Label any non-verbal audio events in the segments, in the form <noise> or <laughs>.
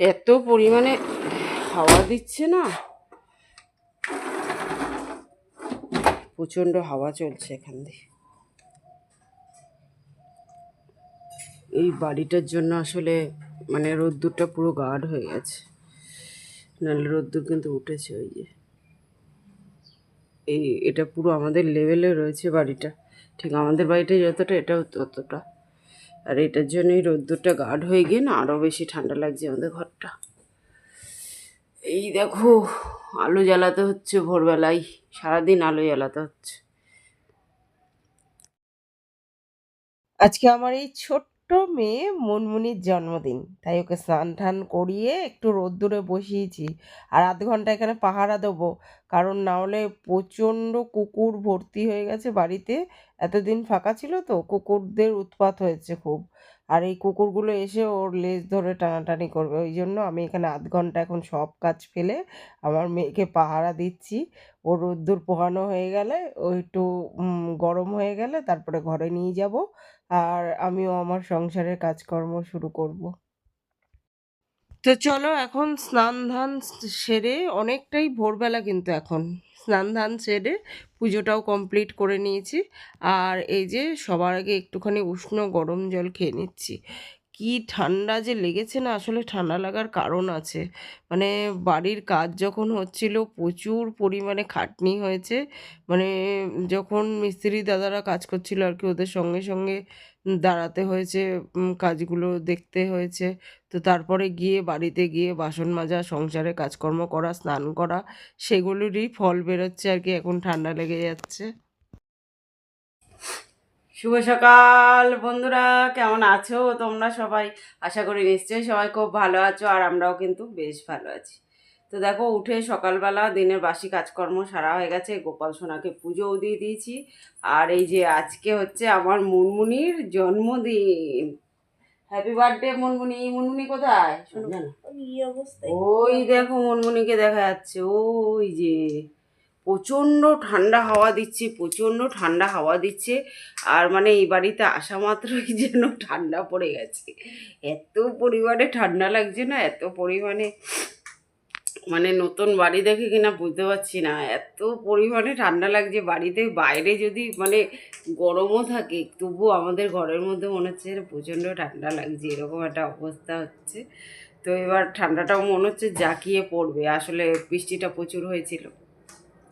এত পরিমাণে হাওয়া দিচ্ছে না? প্রচণ্ড হাওয়া চলছে এখান দিয়ে। এই বাড়িটার জন্য আসলে মানে রোদ্দুরটা পুরো গার্ড হয়ে গেছে। নাহলে রোদ্দুর কিন্তু উঠেছে ওই যে। এই এটা পুরো আমাদের লেভেলে রয়েছে বাড়িটা। ঠিক আমাদের বাড়িটা যতটা এটাও ততটা। আর এটার জন্যই রোদ্দুরটা গাঢ় হয়ে গিয়ে না আরও বেশি ঠান্ডা লাগছে আমাদের ঘরটা। এই দেখো, আলো জ্বালাতে হচ্ছে ভোরবেলায়, সারাদিন আলো জ্বালাতে হচ্ছে। আজকে আমার এই ছোট্ট মেয়ে মনমুনির জন্মদিন, তাই ওকে স্নান টান করিয়ে একটু রোদ্দুরে বসিয়েছি। আর আধ ঘণ্টা এখানে পাহারা দেবো কারণ না হলে প্রচণ্ড কুকুর ভর্তি হয়ে গেছে বাড়িতে। এতদিন ফাঁকা ছিল তো, কুকুরদের উৎপাত হয়েছে খুব। আর এই কুকুরগুলো এসে ওর লেজ ধরে টানাটানি করবে। ওই জন্য আমি এখানে আধ ঘণ্টা এখন সব কাজ ফেলে আমার মেয়েকে পাহারা দিচ্ছি। ও রোদ্দুর পোহানো হয়ে গেলে, ও একটু গরম হয়ে গেলে তারপরে ঘরে নিয়ে যাব। আর আমিও আমার সংসারের কাজকর্ম শুরু করব। তো চলো এখন স্নান ধান সেরে অনেকটাই ভোরবেলা কিন্তু এখন। স্নান ধান সেরে পুজোটাও কমপ্লিট করে নিয়েছি। আর এই যে সবার আগে একটুখানি উষ্ণ গরম জল খেয়ে নিচ্ছি। কি ঠান্ডা যে লেগেছে না, আসলে ঠান্ডা লাগার কারণ আছে। মানে বাড়ির কাজ যখন হচ্ছিল, প্রচুর পরিমাণে খাটনি হয়েছে। মানে যখন মিস্ত্রি দাদারা কাজ করছিল আর কি, ওদের সঙ্গে সঙ্গে দাঁড়াতে হয়েছে কাজগুলো দেখতে হয়েছে। তো তারপরে গিয়ে বাড়িতে গিয়ে বাসন মাজা, সংসারে কাজকর্ম করা, স্নান করা, সেগুলোরই ফল বেরোচ্ছে আর কি, এখন ঠান্ডা লেগে যাচ্ছে। শুভ সকাল বন্ধুরা কেমন আছো তোমরা সবাই? আশা করি নিশ্চয়ই সবাই খুব ভালো আছো আর আমরাও কিন্তু বেশ ভালো আছি। তো দেখো উঠে সকালবেলা দিনের বাসি কাজকর্ম সারা হয়ে গেছে গোপাল সোনাকে পুজোও দিয়ে দিয়েছি। আর এই যে আজকে হচ্ছে আমার মুনমুনির জন্মদিন। হ্যাপি বার্থডে মুনমুনি মুনমুনি কোথায়? শুনবে না ওই দেখো মুনমুনিকে দেখা যাচ্ছে ওই যে। প্রচণ্ড ঠান্ডা হাওয়া দিচ্ছে, প্রচণ্ড ঠান্ডা হাওয়া দিচ্ছে। আর মানে এই বাড়িতে আসা মাত্রই <laughs> যেন ঠান্ডা পড়ে গেছে। এত পরিমাণে ঠান্ডা লাগছে না, এত পরিমাণে মানে নতুন বাড়ি দেখে কিনা বুঝতে পারছি না। এত পরিমাণে ঠান্ডা লাগছে, বাড়িতে বাইরে যদি মানে গরমও থাকে, তবুও আমাদের ঘরের মধ্যে মনে হচ্ছে প্রচণ্ড ঠান্ডা লাগছে, এরকম একটা অবস্থা হচ্ছে। তো এবার ঠান্ডাটাও মনে হচ্ছে জাঁকিয়ে পড়বে, আসলে বৃষ্টিটা প্রচুর হয়েছিল।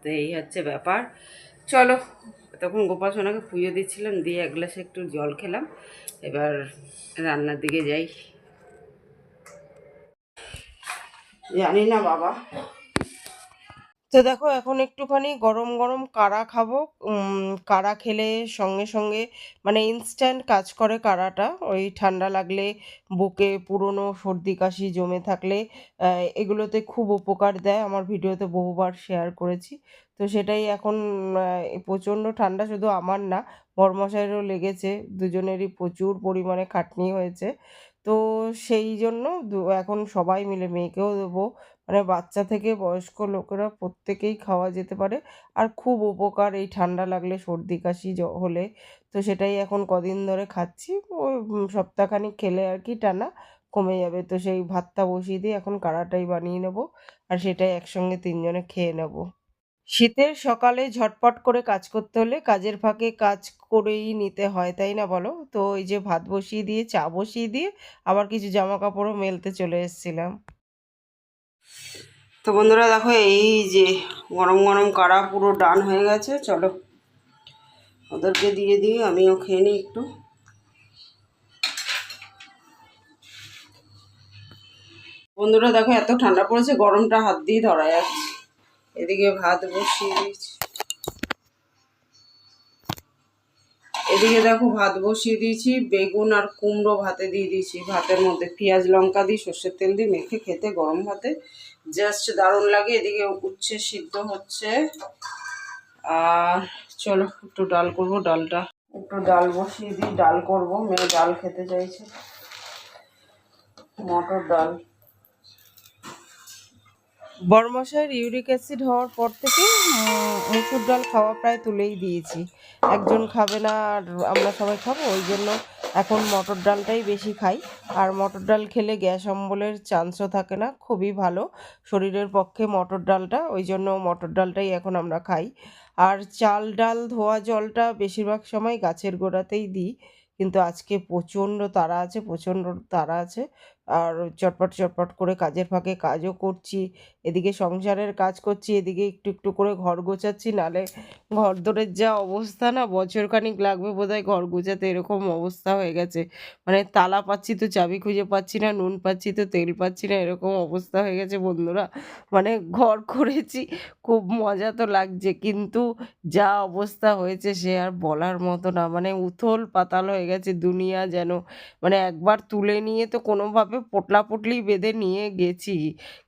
তো এই হচ্ছে ব্যাপার। চলো, তখন গোপাল সোনাকে পুজো দিচ্ছিলাম, দিয়ে এক গ্লাসে একটু জল খেলাম। এবার রান্নার দিকে যাই। জানি না বাবা। তো দেখো এখন একটুখানি গরম গরম কাড়া খাব। কাড়া খেলে সঙ্গে সঙ্গে মানে ইনস্ট্যান্ট কাজ করে কাড়াটা। ওই ঠান্ডা লাগলে বুকে পুরনো সর্দি কাশি জমে থাকলে এগুলোতে খুব উপকার দেয়। আমার ভিডিওতে বহুবার শেয়ার করেছি। তো সেটাই এখন প্রচণ্ড ঠান্ডা শুধু আমার না, বরমশাইয়েরও লেগেছে। দুজনেরই প্রচুর পরিমাণে খাটনি হয়েছে। তো সেই জন্য এখন সবাই মিলে মেয়েকেও দেবো। মানে বাচ্চা থেকে বয়স্ক লোকেরা প্রত্যেকেই খাওয়া যেতে পারে। আর খুব উপকার এই ঠান্ডা লাগলে সর্দি, কাশি হলে। তো সেটাই এখন কদিন ধরে খাচ্ছি। ওই সপ্তাহখানিক খেলে আর কি টানা কমে যাবে। তো সেই ভাতটা বসিয়ে দিয়ে এখন কাড়াটাই বানিয়ে নেব আর সেটাই একসঙ্গে তিনজনে খেয়ে নেব। শীতের সকালে ঝটপট করে কাজ করতে হলে কাজের ফাঁকে কাজ করেই নিতে হয়, তাই না বলো? তো এই যে ভাত বসিয়ে দিয়ে, চা বসিয়ে দিয়ে আবার কিছু জামা কাপড়ও মেলতে চলে এসেছিলাম। তো বন্ধুরা দেখো, এই যে গরম গরম কাড়া পুরো ডান হয়ে গেছে, চলো। ওদেরকে দিয়ে দিই, আমিও খেয়ে নিই একটু। বন্ধুরা দেখো, এত ঠান্ডা পড়েছে, গরমটা হাত দিয়ে ধরা যাচ্ছে। এদিকে ভাত বসিয়ে দিয়েছি। এদিকে দেখো ভাত বসিয়ে দিয়েছি, বেগুন আর কুমড়ো ভাতে দিয়ে দিয়েছি। ভাতের মধ্যে পেঁয়াজ লঙ্কা দিই সর্ষের তেল দিয়ে মেখে খেতে গরম ভাতে। জাস্ট দারুণ লাগে, এদিকে উচ্ছে সিদ্ধ হচ্ছে। আর চলো, একটু ডাল করব, ডালটা একটু ডাল বসিয়ে দিই, ডাল করব, মেয়ে ডাল খেতে চাইছে। মটর ডাল। বড় বড়মশাইয়ের ইউরিক অ্যাসিড হওয়ার পর থেকে মুসুর ডাল খাওয়া প্রায় তুলেই দিয়েছি। একজন খাবে না আর আমরা সবাই খাব, ওই জন্য এখন মটর ডালটাই বেশি খাই। আর মটর ডাল খেলে গ্যাস অম্বলের চান্সও থাকে না, খুবই ভালো। শরীরের পক্ষে মটর ডালটা, ওই জন্য মটর ডালটাই এখন আমরা খাই। আর চাল ডাল ধোয়া জলটা বেশিরভাগ সময় গাছের গোড়াতেই দিই, কিন্তু আজকে প্রচণ্ড তাড়া আছে, প্রচণ্ড তাড়া আছে। আর চটপট চটপট করে কাজের ফাঁকে কাজও করছি। এদিকে সংসারের কাজ করছি, এদিকে একটু একটু করে ঘর গোছাচ্ছি। নালে ঘর দরের যা অবস্থা না বছরখানিক লাগবে বোধহয় ঘর গোছাতে, এরকম অবস্থা হয়ে গেছে। মানে তালা পাচ্ছি তো, চাবি খুঁজে পাচ্ছি না, নুন পাচ্ছি তো, তেল পাচ্ছি না, এরকম অবস্থা হয়ে গেছে বন্ধুরা। মানে ঘর করেছি, খুব মজা তো লাগছে, কিন্তু যা অবস্থা হয়েছে সে আর বলার মতো না। মানে উথল পাতাল হয়ে গেছে দুনিয়া যেন। মানে একবার তুলে নিয়ে তো কোনোভাবে পোটলা পুটলি বেঁধে নিয়ে গেছি।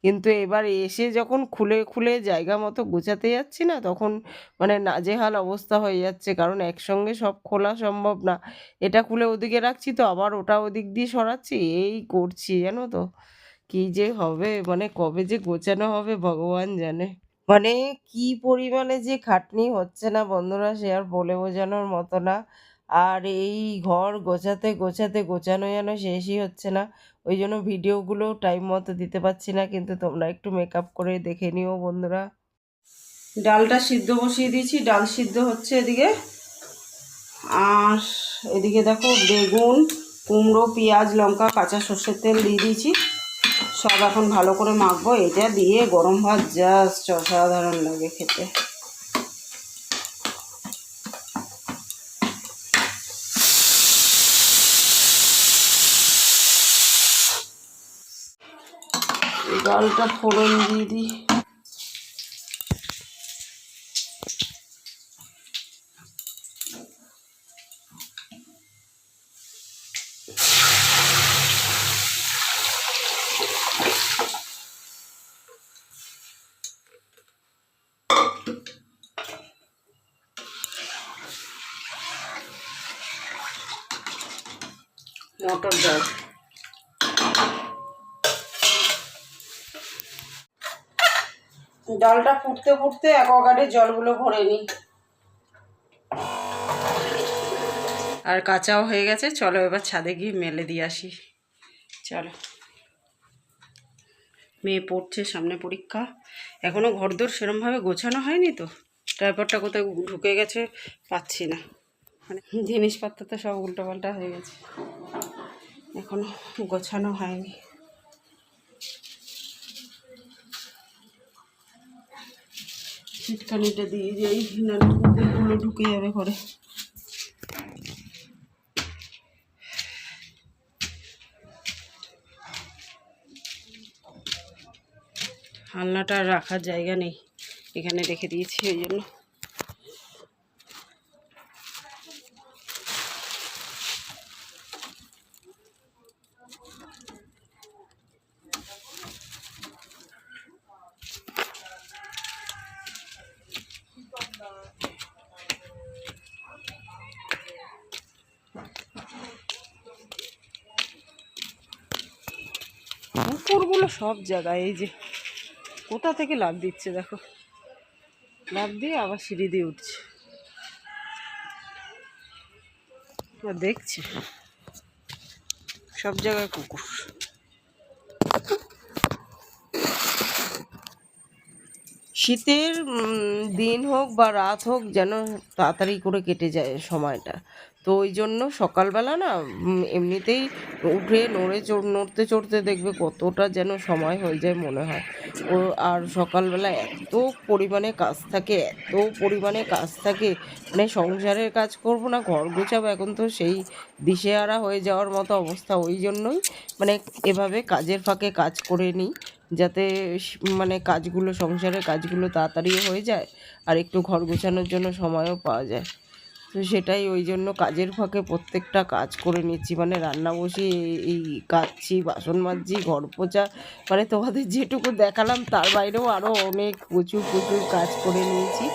কিন্তু এবার এসে যখন খুলে খুলে জায়গা মতো গোছাতে যাচ্ছি না, তখন মানে নাজেহাল অবস্থা হয়ে যাচ্ছে। কারণ একসঙ্গে সব খোলা সম্ভব না। এটা খুলে ওদিকে রাখছি তো, আবার ওটা ওদিক দিয়ে সরাচ্ছি, এই করছি, জানো তো। কি যে হবে মানে কবে যে গোছানো হবে ভগবান জানে। মানে কি পরিমাণে যে খাটনি হচ্ছে না বন্ধুরা, সে আর বলে বোঝানোর মতো না। আর এই ঘর গোছাতে গোছাতে গোছানো যেন শেষই হচ্ছে না। ওই জন্য ভিডিওগুলো টাইম মতো দিতে পারছি না, কিন্তু তোমরা একটু মেকআপ করে দেখে নিও বন্ধুরা। ডালটা সিদ্ধ বসিয়ে দিয়েছি, ডাল সিদ্ধ হচ্ছে এদিকে। আর এদিকে দেখো বেগুন, কুমড়ো, পেঁয়াজ, লঙ্কা, কাঁচা সর্ষের তেল দিয়ে দিয়েছি। সব এখন ভালো করে মাখবো। এটা দিয়ে গরম ভাত জাস্ট অসাধারণ লাগে খেতে। ডালটা ফোড়ন দিয়ে দিই। মটর ডাল। ডালটা ফুটতে ফুটতে অ্যাকোয়াগার্ডে জলগুলো ভরে নিই। আর কাঁচাও হয়ে গেছে, চলো এবার ছাদে গিয়ে মেলে দিয়ে আসি। চলো। মেয়ে পড়ছে সামনে পরীক্ষা। এখনও ঘরদোর সেরমভাবে গোছানো হয়নি তো? ড্রাইভারটা কোথায় ঢুকে গেছে পাচ্ছি না। মানে জিনিসপত্র তো সব উল্টোপাল্টা হয়ে গেছে। এখনও গোছানো হয়নি। ছিটকানিটা দিয়ে যাই নাহলে কুকুরগুলো ঢুকে যাবে ঘরে। আলনাটা রাখার জায়গা নেই। এখানে রেখে দিয়েছি ওই জন্য। কুকুরগুলো সব জায়গায়, এই যে। কোথা থেকে লাভ দিচ্ছে দেখো। লাভ দিয়ে আবার সিঁড়ি দিয়ে উঠছে। দেখছি। সব জায়গায় কুকুর। শীতের দিন হোক বা রাত হোক যেন তাড়াতাড়ি করে কেটে যায় সময়টা। তো ওই জন্য সকালবেলা না এমনিতেই উঠে নড়ে চড়, নড়তে চড়তে দেখবে কতটা যেন সময় হয়ে যায় মনে হয়। ও, আর সকালবেলা এত পরিমাণে কাজ থাকে, এত পরিমাণে কাজ থাকে মানে সংসারের কাজ করব না, ঘর গোছাবো, এখন তো সেই দিশেহারা হয়ে যাওয়ার মতো অবস্থা। ওই জন্যই মানে এভাবে কাজের ফাঁকে কাজ করে নিই, যাতে মানে কাজগুলো, সংসারের কাজগুলো তাড়াতাড়ি হয়ে যায় আর একটু ঘর গোছানোর জন্য সময়ও পাওয়া যায়। তো সেটাই ওই জন্য কাজের ফাঁকে প্রত্যেকটা কাজ করে নিচ্ছি। মানে রান্না বসি এই কাচ্ছি, বাসন মাজছি, ঘর পোচা মানে তোমাদের যেটুকু দেখালাম, তার বাইরেও আরও অনেক প্রচুর প্রচুর কাজ করে নিয়েছি।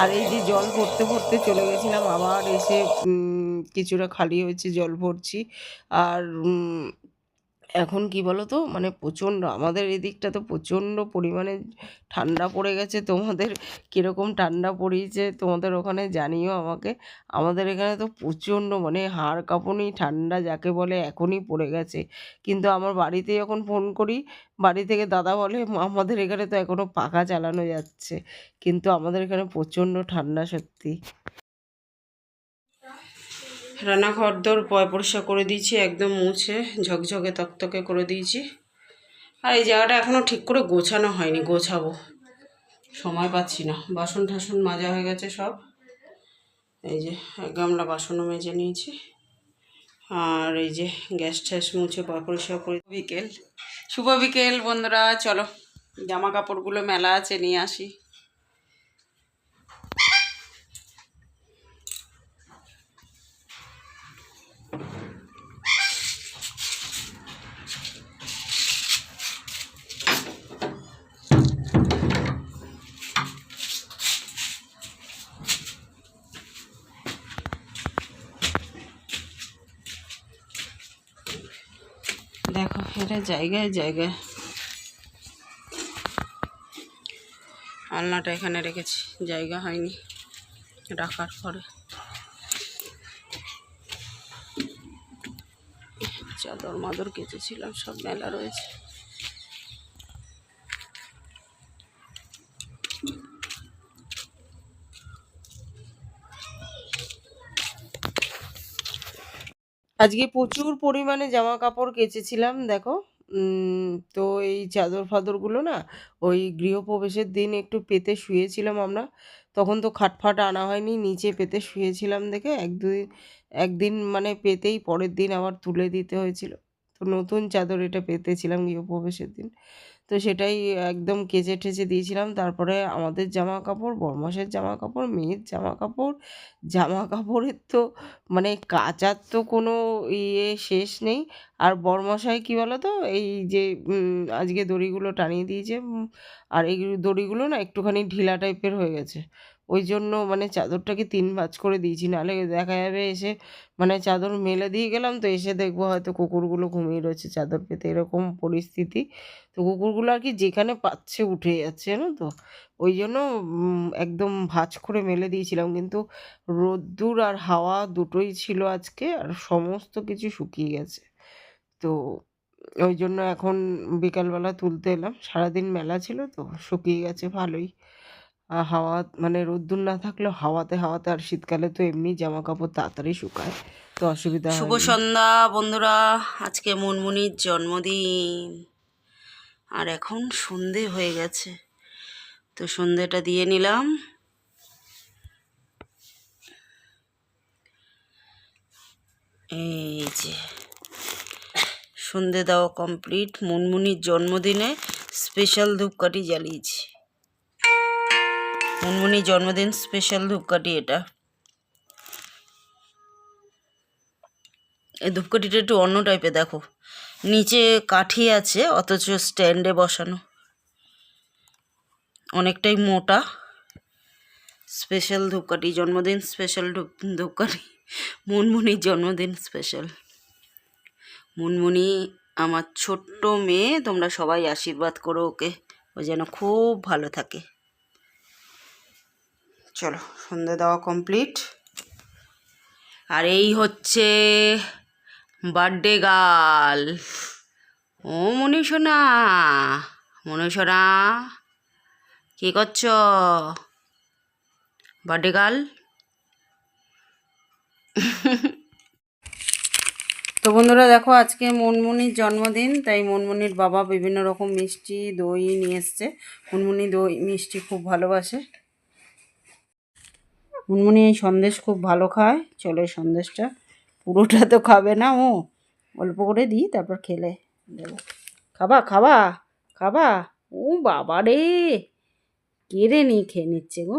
আর এই যে জল ভরতে ভরতে চলে গেছিলাম, আবার এসে কিছুটা খালি হয়েছে, জল ভরছি। আর এখন কি বলো তো মানে প্রচণ্ড, আমাদের এদিকটা তো প্রচণ্ড পরিমাণে ঠান্ডা পড়ে গেছে। তোমাদের কীরকম ঠান্ডা পড়িয়েছে তোমাদের ওখানে জানিও আমাকে। আমাদের এখানে তো প্রচণ্ড মানে হাড় কাঁপুনি, ঠান্ডা যাকে বলে এখনই পড়ে গেছে। কিন্তু আমার বাড়িতে যখন ফোন করি, বাড়ি থেকে দাদা বলে আমাদের এখানে তো এখনও পাখা চালানো যাচ্ছে। কিন্তু আমাদের এখানে প্রচণ্ড ঠান্ডা সত্যি। রান্নাঘর দর পরিষ্কার করে দিয়েছি, একদম মুছে, ঝকঝকে তকতকে করে দিয়েছি। আর এই জায়গাটা এখনও ঠিক করে গোছানো হয়নি, গোছাবো। সময় পাচ্ছি না, বাসন টাসন মাজা হয়ে গেছে সব। এই যে গামলা বাসনও মেজে নিয়েছি। আর এই যে গ্যাস ট্যাস মুছে পরিষ্কার করে বিকেল। শুভ বিকেল বন্ধুরা, চলো। জামা কাপড়গুলো মেলা আছে, নিয়ে আসি। এটা জায়গায় জায়গায়। আলনাটা এখানে রেখেছি, জায়গা হয়নি, রাখার পরে। চাদর মাদর কেচেছিলাম, সব মেলা রয়েছে। আজকে প্রচুর পরিমাণে জামা কাপড় কেচেছিলাম, দেখো। তো এই চাদর ফাদরগুলো না, ওই গৃহপ্রবেশের দিন একটু পেতে শুয়েছিলাম আমরা। তখন তো খাটফাট আনা হয়নি, নিচে পেতে শুয়েছিলাম দেখে এক দুই একদিন মানে পেতেই পরের দিন আবার তুলে দিতে হয়েছিল। তো নতুন চাদর এটা পেতেছিলাম গৃহপ্রবেশের দিন। তো সেটাই একদম কেচে ঠেচে দিয়েছিলাম। তারপরে আমাদের জামা কাপড় বরমাসের জামা কাপড় মেয়ের জামা কাপড় জামা কাপড়ের তো মানে কাচার তো কোনো ইয়ে শেষ নেই। আর বরমশাই কী বলো তো এই যে আজকে দড়িগুলো টানিয়ে দিয়েছে আর এই দড়িগুলো না একটুখানি ঢিলা টাইপের হয়ে গেছে। ওই জন্য মানে চাদরটাকে তিন ভাঁজ করে দিয়েছি, নাহলে দেখা যাবে এসে মানে চাদর মেলে দিয়ে গেলাম তো এসে দেখব হয়তো কুকুরগুলো ঘুমিয়ে রয়েছে চাদর পেতে, এরকম পরিস্থিতি। তো কুকুরগুলো আর কি যেখানে পাচ্ছে উঠে যাচ্ছে, জানো তো? ওই জন্য একদম ভাঁজ করে মেলে দিয়েছিলাম, কিন্তু রোদ্দুর আর হাওয়া দুটোই ছিল আজকে আর সমস্ত কিছু শুকিয়ে গেছে। তো ওই জন্য এখন বিকালবেলা তুলতে এলাম, সারাদিন মেলা ছিল তো, শুকিয়ে গেছে ভালোই। হাওয়া মানে রোদ্দুর না থাকলেও হাওয়াতে হাওয়াতে আর শীতকালে তো এমনি জামা কাপড় তাড়াতাড়ি শুকায় তো অসুবিধা শুভ সন্ধ্যা বন্ধুরা আজকে মুনমুনির জন্মদিন। আর এখন সন্ধে হয়ে গেছে তো সন্ধেটা দিয়ে নিলাম। এই যে সন্ধে দেওয়া কমপ্লিট মুনমুনির জন্মদিনে স্পেশাল ধূপকাঠি জ্বালিয়েছি। মুনমুনির জন্মদিন স্পেশাল ধূপকাঠি এটা। এই ধূপকাঠিটা একটু অন্য টাইপের দেখো। নিচে কাঠি আছে, অথচ স্ট্যান্ডে বসানো। অনেকটাই মোটা। স্পেশাল ধূপকাঠি, জন্মদিন স্পেশাল ধূপ, ধূপকাঠি। মুনমুনির জন্মদিন স্পেশাল মুনমুনি আমার ছোট্ট মেয়ে, তোমরা সবাই আশীর্বাদ করো ওকে। ও যেন খুব ভালো থাকে। চলো, সন্ধে দেওয়া কমপ্লিট আর এই হচ্ছে বার্থডে গার্ল ও মনীষণা মনীষণা, কী করছ? বার্থডে গার্ল তো বন্ধুরা দেখো, আজকে মনমুনির জন্মদিন, তাই মনমুনির বাবা বিভিন্ন রকম মিষ্টি দই নিয়ে এসছে। মনমুনি দই মিষ্টি খুব ভালোবাসে। মুনমুনি এই সন্দেশ খুব ভালো খায়। চলো সন্দেশটা। পুরোটা তো খাবে না ও। অল্প করে দিই, তারপর খেলে দেবো। খাবা খাবা খাবা। ও বাবা রে কেড়ে নিয়ে খেয়ে নিচ্ছে গো।